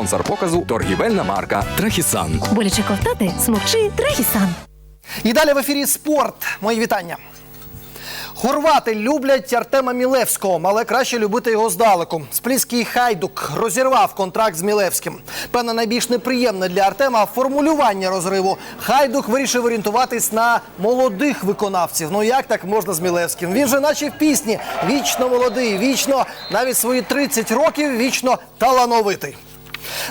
Спонсор показу торгівельна марка Трахісан. Боляче ковтати, смокчи Трехісан. І далі в ефірі спорт. Мої вітання. Хорвати люблять Артема Мілевського, але краще любити його здалеку. Спліський хайдук розірвав контракт з Мілевським. Певне, найбільш неприємне для Артема формулювання розриву. Хайдук вирішив орієнтуватись на молодих виконавців. Ну як так можна з Мілевським? Він же, наче в пісні, вічно молодий, вічно навіть свої 30 років, вічно талановитий.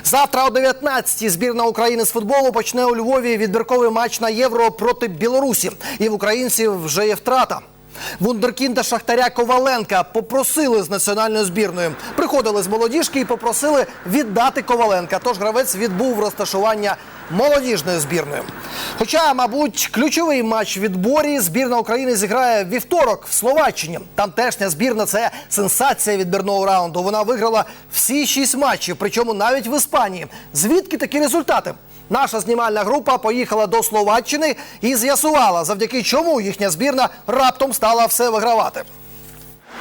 Завтра о 19-й збірна України з футболу почне у Львові відбірковий матч на євро проти Білорусі. І в українців вже є втрата. Вундеркінда Шахтаря Коваленка попросили з національною збірною. Приходили з молодіжки і попросили віддати Коваленка. Тож гравець відбув розташування молодіжної збірної. Хоча, мабуть, ключовий матч відборі збірна України зіграє вівторок в Словаччині. Тамтешня збірна це сенсація відбірного раунду. Вона виграла всі шість матчів, причому навіть в Іспанії. Звідки такі результати? Наша знімальна група поїхала до Словаччини і з'ясувала, завдяки чому їхня збірна раптом стала все вигравати.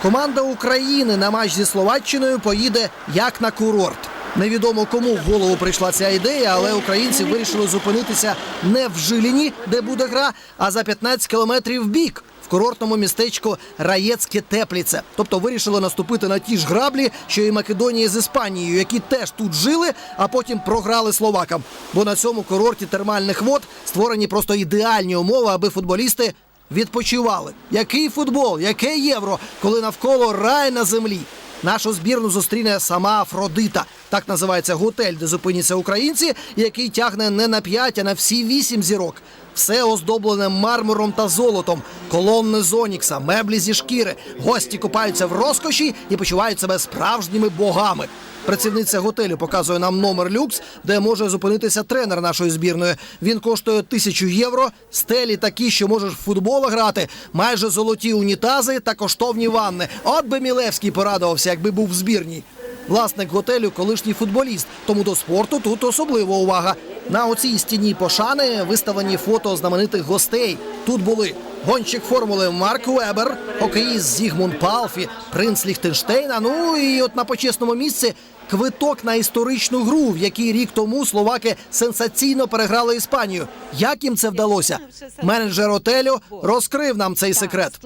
Команда України на матч зі Словаччиною поїде як на курорт. Невідомо кому в голову прийшла ця ідея, але українці вирішили зупинитися не в Жиліні, де буде гра, а за 15 кілометрів в бік. В курортному містечку Раєцьке Тепліце. Тобто вирішили наступити на ті ж граблі, що і Македонії з Іспанією, які теж тут жили, а потім програли словакам. Бо на цьому курорті термальних вод створені просто ідеальні умови, аби футболісти відпочивали. Який футбол, яке євро, коли навколо рай на землі. Нашу збірну зустріне сама Афродита. Так називається готель, де зупиняться українці, який тягне не на п'ять, а на всі вісім зірок. Все оздоблене мармуром та золотом, колонни з Онікса, меблі зі шкіри. Гості купаються в розкоші і почувають себе справжніми богами. Працівниця готелю показує нам номер люкс, де може зупинитися тренер нашої збірної. Він коштує тисячу євро. Стелі такі, що можеш в футбол грати, майже золоті унітази та коштовні ванни. От би Мілевський порадувався, якби був в збірній. Власник готелю колишній футболіст, тому до спорту тут особлива увага. На оцій стіні пошани виставлені фото знаменитих гостей. Тут були гонщик формули Марк Вебер, хокеїст Зігмунд Палфі, принц Ліхтенштейна. Ну і от на почесному місці квиток на історичну гру, в якій рік тому словаки сенсаційно переграли Іспанію. Як їм це вдалося? Менеджер отелю розкрив нам цей секрет.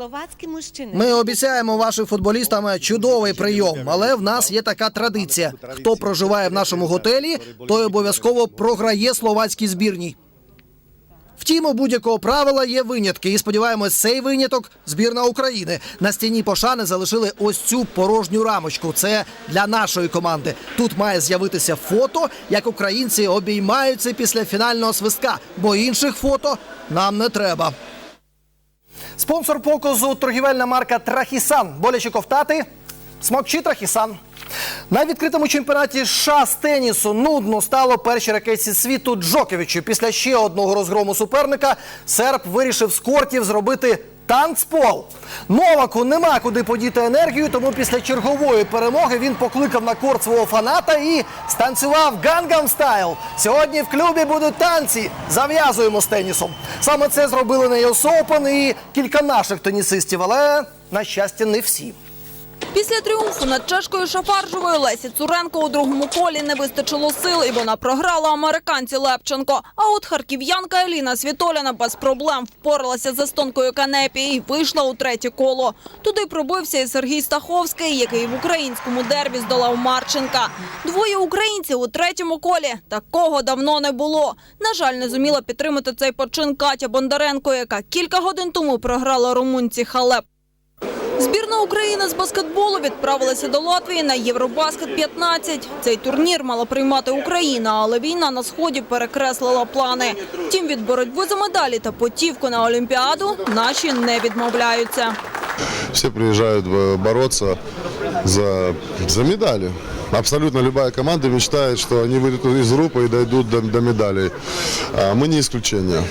Ми обіцяємо вашим футболістам чудовий прийом, але в нас є така традиція: хто проживає в нашому готелі, той обов'язково програє словацькій збірній. Втім, у будь-якого правила є винятки, і сподіваємось, цей виняток збірна України. На стіні пошани залишили ось цю порожню рамочку. Це для нашої команди. Тут має з'явитися фото, як українці обіймаються після фінального свистка, бо інших фото нам не треба. Спонсор показу торгівельна марка Трахісан. Боляче ковтати. Смокчи Трахісан. На відкритому чемпіонаті США з тенісу нудно стало першій ракетці світу Джоковичу. Після ще одного розгрому суперника серб вирішив з кортів зробити танцпол. Новаку нема куди подіти енергію, тому після чергової перемоги він покликав на корт свого фаната і станцював Гангам Стайл. Сьогодні в клубі будуть танці. Зав'язуємо з тенісом. Саме це зробили на US Open і кілька наших тенісистів, але на щастя не всі. Після тріумфу над чешкою Шафаржевою Лесі Цуренко у другому колі не вистачило сил, і вона програла американці Лепченко. А от харків'янка Еліна Світоліна без проблем впоралася з естонкою Канепі і вийшла у третє коло. Туди пробився і Сергій Стаховський, який в українському дербі здолав Марченка. Двоє українців у третьому колі. Такого давно не було. На жаль, не зуміла підтримати цей почин Катя Бондаренко, яка кілька годин тому програла румунці Халеп. Збірна України з баскетболу відправилася до Латвії на Євробаскет 15. Цей турнір мала приймати Україна, але війна на сході перекреслила плани. Втім, від боротьби за медалі та потівку на Олімпіаду наші не відмовляються. Все приезжают э, бороться за, за медали. Абсолютно любая команда мечтает, что они выйдут из группы и дойдут до, до медалей. А мы не исключение.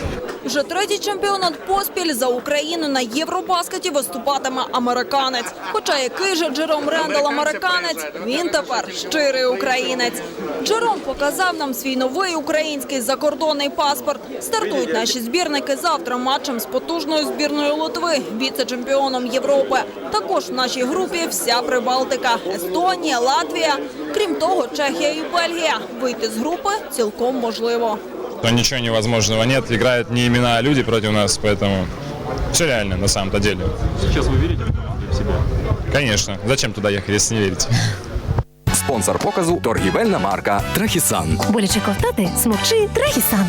Вже третій чемпіонат поспіль за Україну на Євробаскеті виступатиме американець. Хоча який же Джером Рендал американець, він тепер щирий українець. Джером показав нам свій новий український закордонний паспорт. Стартують наші збірники завтра матчем з потужною збірною Литви, віце-чемпіоном Європи. Також в нашій групі вся Прибалтика, Естонія, Латвія. Крім того, Чехія і Бельгія. Вийти з групи цілком можливо. То ничего невозможного нет. Играют не имена, а люди против нас, поэтому все реально на самом-то деле. Сейчас вы верите в себя? Конечно. Зачем туда ехать, если не верите? Спонсор показу торгівельна марка Трахісан. Боляче ковтати, смокчи Трехісан.